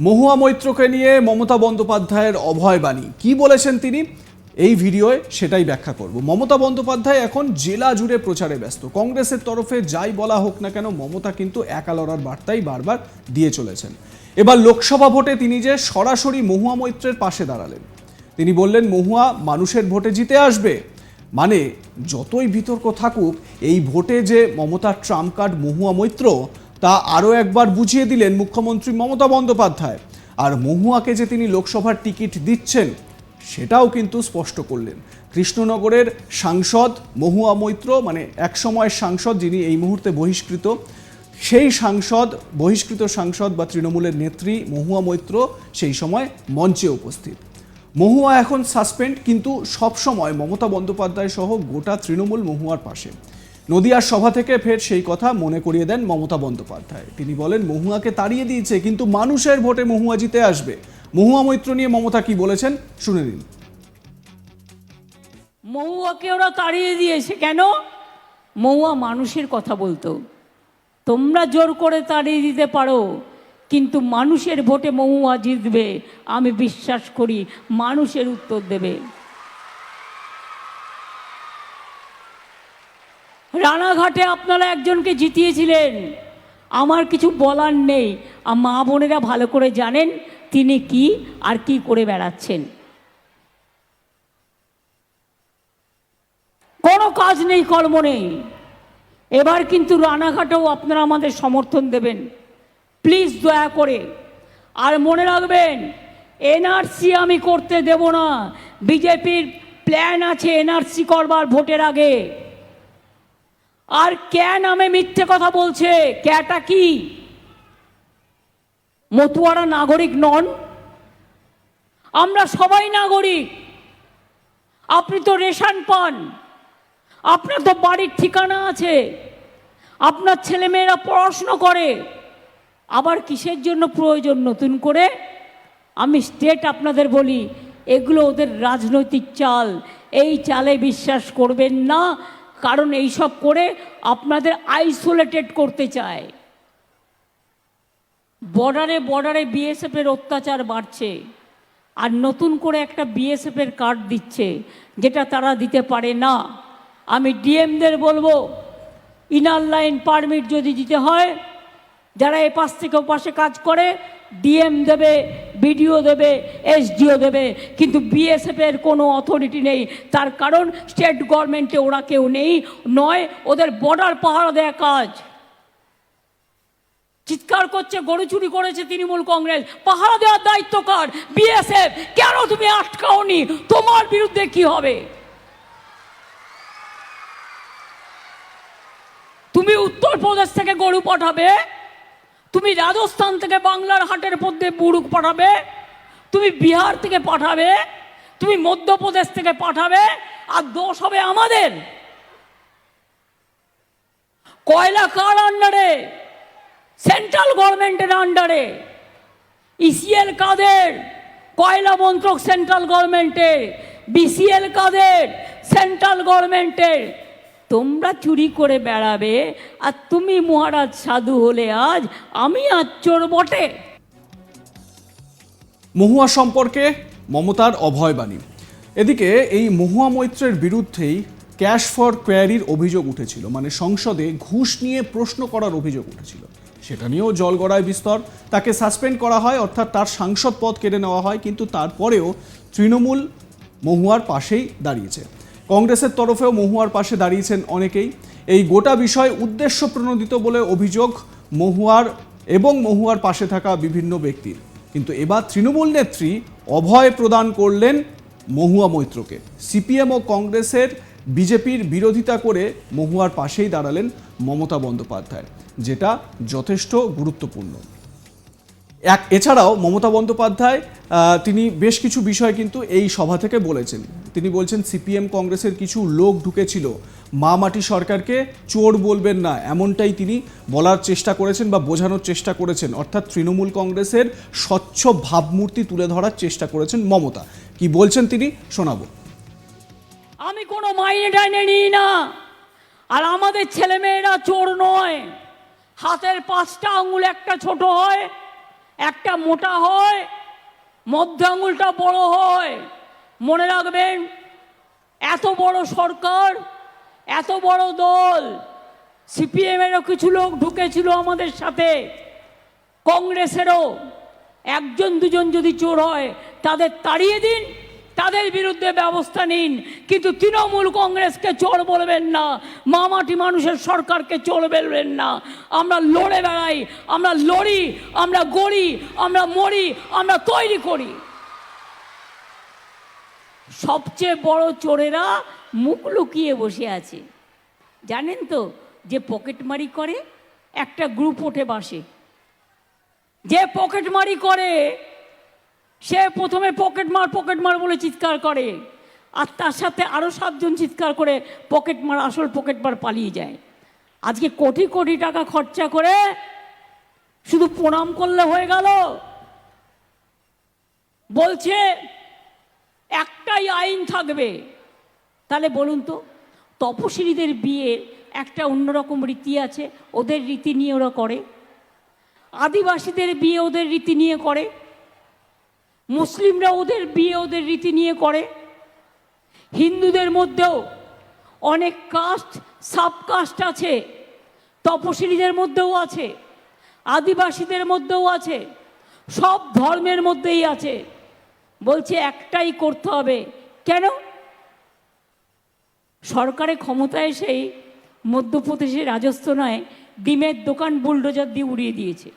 মহুয়া মৈত্রকে নিয়ে মমতা বন্দ্যোপাধ্যায়ের অভয় বাণী। কি বলেছেন তিনি? এই ভিডিওয়ে সেটাই ব্যাখ্যা করব। মমতা বন্দ্যোপাধ্যায় এখন জেলা জুড়ে প্রচারে ব্যস্ত। কংগ্রেসের তরফে যাই বলা হোক না কেন, মমতা কিন্তু একা লড়ার বার্তাই বারবার দিয়ে চলেছেন। এবার লোকসভা ভোটে তিনি যে সরাসরি মহুয়া মৈত্রের পাশে দাঁড়ালেন। তিনি বললেন, মহুয়া মানুষের ভোটে জিতে আসবে। মানে যতই বিতর্ক থাকুক, এই ভোটে যে মমতার ট্রাম্প কার্ড মহুয়া মৈত্র তা আরও একবার বুঝিয়ে দিলেন মুখ্যমন্ত্রী মমতা বন্দ্যোপাধ্যায়। আর মহুয়াকে যে তিনি লোকসভার টিকিট দিচ্ছেন, সেটাও কিন্তু স্পষ্ট করলেন। কৃষ্ণনগরের সাংসদ মহুয়া মৈত্র মানে একসময়ের সাংসদ যিনি এই মুহূর্তে বহিষ্কৃত, সেই সাংসদ, বহিষ্কৃত সাংসদ বা তৃণমূলের নেত্রী মহুয়া মৈত্র সেই সময় মঞ্চে উপস্থিত। মহুয়া এখন সাসপেন্ড, কিন্তু সবসময় মমতা বন্দ্যোপাধ্যায় সহ গোটা তৃণমূল মহুয়ার পাশে। নদিয়ার সভা থেকে ফের সেই কথা মনে করিয়ে দেন মমতা বন্দ্যোপাধ্যায়। তিনি বলেন, মহুয়াকে তাড়িয়ে দিয়েছে, কিন্তু মানুষের ভোটে মহুয়া জিতে আসবে। মহুয়া মৈত্র নিয়ে মমতা কি বলেছেন, শুনে নিন। মহুয়াকে ওরা তাড়িয়ে দিয়েছে কেন? মহুয়া মানুষের কথা বলতো। তোমরা জোর করে তাড়িয়ে দিতে পারো, কিন্তু মানুষের ভোটে মহুয়া জিতবে, আমি বিশ্বাস করি মানুষের উত্তর দেবে। রানাঘাটে আপনারা একজনকে জিতিয়েছিলেন। আমার কিছু বলার নেই। আর মা বোনেরা ভালো করে জানেন তিনি কি আর কি করে বেড়াচ্ছেন। কোনো কাজ নেই, কর্ম নেই। এবার কিন্তু রানাঘাটেও আপনারা আমাদের সমর্থন দেবেন। প্লিজ দয়া করে। আর মনে রাখবেন, এনআরসি আমি করতে দেব না। বিজেপির প্ল্যান আছে এনআরসি করবার ভোটের আগে। আর ক্যা নামে মিথ্যে কথা বলছে? ক্যাটা কি? মতুয়ারা নাগরিক নন? আমরা সবাই নাগরিক। আপনি তো রেশন পান। আপনার তো বাড়ির ঠিকানা আছে। আপনার ছেলেমেয়েরা পড়াশুনো করে। আবার কিসের জন্য প্রয়োজন নতুন করে? আমি স্টেট আপনাদের বলি, এগুলো ওদের রাজনৈতিক চাল। এই চালে বিশ্বাস করবেন না। কারণ এইসব করে আপনাদের আইসোলেটেড করতে চায়। বর্ডারে বর্ডারে বিএসএফের অত্যাচার বাড়ছে আর নতুন করে একটা বিএসএফের কার্ড দিচ্ছে যেটা তারা দিতে পারে না। আমি ডিএমদের বলব, ইনার লাইন পারমিট যদি দিতে হয়, যারা এ পাশ থেকে ও পাশে কাজ করে ডিএম দেবে বিডিও দেবে এসডিও দেবে, কিন্তু বিএসএফের কোনো অথরিটি নেই। তার কারণ স্টেট গভর্নমেন্টে ওরা কেউ নেই, নয়, ওদের বর্ডার পাহারা দেয়া কাজ। চিৎকার করছে, গরু চুরি করেছে তৃণমূল কংগ্রেস। পাহারা দেওয়ার দায়িত্ব কার? বিএসএফ কেন তুমি আটকাওনি? তোমার বিরুদ্ধে কি হবে? তুমি উত্তরপ্রদেশ থেকে গরু পাঠাবে তুমি রাজস্থান থেকে বাংলার হাটের মধ্যে বুড়ুক পাঠাবে, তুমি বিহার থেকে পাঠাবে, তুমি মধ্যপ্রদেশ থেকে পাঠাবে, আর দোষ হবে আমাদের। কয়লা কার আন্ডারে? সেন্ট্রাল গভর্নমেন্টের আন্ডারে। ইসিএল কাদের? কয়লা মন্ত্রক সেন্ট্রাল গভর্নমেন্টের বিসিএল কাদের? সেন্ট্রাল গভর্নমেন্টের। তোমরা চুরি করে বেড়াবে, আর তুমি মহারাজ সাধু হলে আজ আমি আজ চোর বটে। মহুয়া সম্পর্কে মমতার অভয় বাণী। এদিকে এই মহুয়া মৈত্রের বিরুদ্ধেই ক্যাশ ফর কোয়ারির অভিযোগ উঠেছিল মানে সংসদে ঘুষ নিয়ে প্রশ্ন করার অভিযোগ উঠেছিল। সেটা নিয়েও জল গড়ায় বিস্তর। তাকে সাসপেন্ড করা হয়, অর্থাৎ তার সাংসদ পদ কেড়ে নেওয়া হয়, কিন্তু তারপরেও তৃণমূল মহুয়ার পাশেই দাঁড়িয়েছে। কংগ্রেসের তরফেও মহুয়ার পাশে দাঁড়িয়েছেন অনেকেই। এই গোটা বিষয় উদ্দেশ্য প্রণোদিত বলে অভিযোগ মহুয়ার এবং মহুয়ার পাশে থাকা বিভিন্ন ব্যক্তির। কিন্তু এবার তৃণমূল নেত্রী অভয় প্রদান করলেন মহুয়া মৈত্রকে। সিপিএম ও কংগ্রেসের বিজেপির বিরোধিতা করে মহুয়ার পাশেই দাঁড়ালেন মমতা বন্দ্যোপাধ্যায়, যেটা যথেষ্ট গুরুত্বপূর্ণ। এক, এছাড়াও মমতা বন্দ্যোপাধ্যায় তিনি বেশ কিছু বিষয় কিন্তু এই সভা থেকে বলেছেন। তিনি বলছেন, সিপিএম কংগ্রেসের কিছু লোক ঢুকেছিল। মা মাটি সরকারকে চোর বলবেন না। এমনটাই তিনি বলার চেষ্টা করেছেন বা বোঝানোর চেষ্টা করেছেন। অর্থাৎ তৃণমূল কংগ্রেসের স্বচ্ছ ভাবমূর্তি তুলে ধরার চেষ্টা করেছেন মমতা। কি বলছেন তিনি? শোনাবো। আমি কোনো মাইনে টাইনে নিই না। আর আমাদের ছেলেমেয়েরা চোর নয়। হাতের পাঁচটা আঙুল একটা ছোট হয়। একটা মোটা হয়, মধ্য আঙুলটা বড় হয়। মনে রাখবেন, এত বড় সরকার, এত বড় দল, সিপিএমেরও কিছু লোক ঢুকেছিল আমাদের সাথে, কংগ্রেসেরও। একজন, দুজন যদি চোর হয়, তাদের তাড়িয়ে দিন। তাদের বিরুদ্ধে ব্যবস্থা নিন। কিন্তু তৃণমূল কংগ্রেসকে চোর বলবেন না। মামাটি মানুষের সরকারকে চোর বলবেন না। আমরা লড়ে বেড়াই, আমরা লড়ি, আমরা গড়ি, আমরা মরি, আমরা তৈরি করি। সবচেয়ে বড় চোরেরা মুখ লুকিয়ে বসে আছে। জানেন তো, যে পকেটমারি করে, একটা গ্রুপ ওঠে বাসে। যে পকেটমারি করে সে প্রথমে পকেট মার পকেট মার বলে চিৎকার করে। আর তার সাথে আরও সাতজন চিৎকার করে পকেট মার, আসল পকেট মার পালিয়ে যায়। আজকে কোটি কোটি টাকা খরচা করে শুধু প্রণাম করলে হয়ে গেল। বলছে, একটাই আইন থাকবে। তাহলে বলুন তো তপশিলীদের বিয়ের একটা অন্যরকম রীতি আছে, ওদের রীতি নিয়ে ওরা করে। আদিবাসীদের বিয়ে ওদের রীতি নিয়ে করে। মুসলিমরা ওদের বিয়ে, ওদের রীতি নিয়ে করে। হিন্দুদের মধ্যেও অনেক কাস্ট সাবকাস্ট আছে। তপশিলীদের মধ্যেও আছে। আদিবাসীদের মধ্যেও আছে। সব ধর্মের মধ্যেই আছে। বলছে, একটাই করতে হবে। কেন? সরকারে ক্ষমতায় সেই মধ্যপ্রদেশের রাজস্ব নয়, ডিমের দোকান বুলডোজার দিয়ে উড়িয়ে দিয়েছে।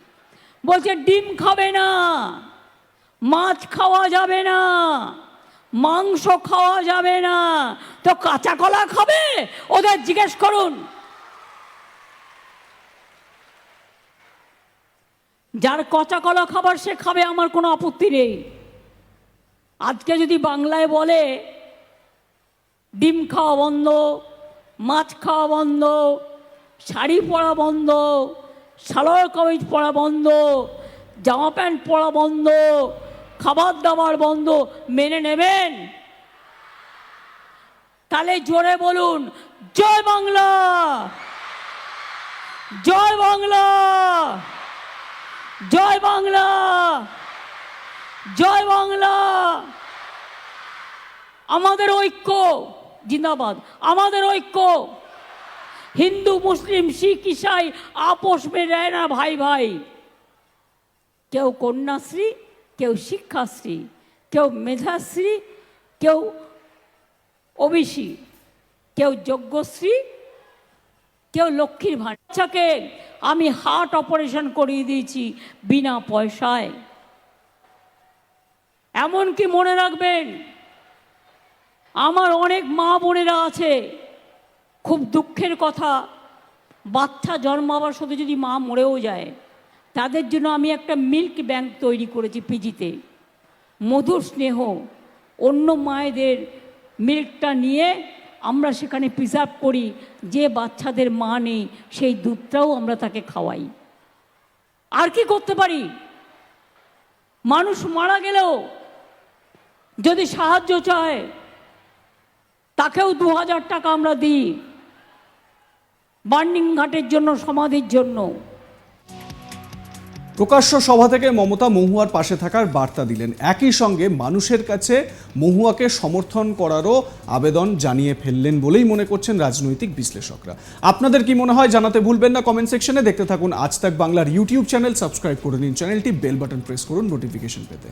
বলছে, ডিম খাবে না। মাছ খাওয়া যাবে না, মাংস খাওয়া যাবে না। তো কাঁচা কলা খাবে? ওদের জিজ্ঞেস করুন। যার কচা কলা খাবার সে খাবে, আমার কোনো আপত্তি নেই। আজকে যদি বাংলায় বলে, ডিম খাওয়া বন্ধ, মাছ খাওয়া বন্ধ, শাড়ি পরা বন্ধ সালোয়ার কামিজ পরা বন্ধ, জামা প্যান্ট পরা বন্ধ খাবার দাবার বন্ধ, মেনে নেবেন? তাহলে জোরে বলুন, জয় বাংলা! জয় বাংলা! জয় বাংলা! জয় বাংলা! আমাদের ঐক্য, জিন্দাবাদ, আমাদের ঐক্য। হিন্দু, মুসলিম, শিখ, ইসাই, আপোষ মে না ভাই ভাই। কেউ কন্যাশ্রী কেউ শিক্ষাশ্রী, কেউ মেধাশ্রী, কেউ ওবিসি, কেউ যজ্ঞশ্রী, কেউ লক্ষ্মীর ভাষাকে আমি হার্ট অপারেশন করিয়ে দিয়েছি বিনা পয়সায়। এমনকি মনে রাখবেন, আমার অনেক মা বোনেরা আছে, খুব দুঃখের কথা, বাচ্চা জন্মাবার সাথে যদি মা মরেও যায় তাদের জন্য আমি একটা মিল্ক ব্যাংক তৈরি করেছি পিজিতে মধুর স্নেহ, অন্য মায়েদের মিল্কটা নিয়ে আমরা সেখানে প্রিজার্ভ করি, যে বাচ্চাদের মা নেই, সেই দুধটাও আমরা তাকে খাওয়াই। আর কি করতে পারি? মানুষ মারা গেলেও যদি সাহায্য চায়, তাকেও দু হাজার টাকা আমরা দিই। বার্নিং ঘাটের জন্য, সমাধির জন্য। প্রকাশ্য সভা থেকে মমতা মহুয়ার পাশে থাকার বার্তা দিলেন। একই সঙ্গে মানুষের কাছে মহুয়াকে সমর্থন করারও আবেদন জানিয়ে ফেললেন বলেই মনে করছেন রাজনৈতিক বিশ্লেষকরা। আপনাদের কি মনে হয় জানাতে ভুলবেন না কমেন্ট সেকশনে। দেখতে থাকুন আজ তাক বাংলার ইউটিউব চ্যানেল, সাবস্ক্রাইব করে নিন। চ্যানেলটি বেল বাটন প্রেস করুন নোটিফিকেশন পেতে।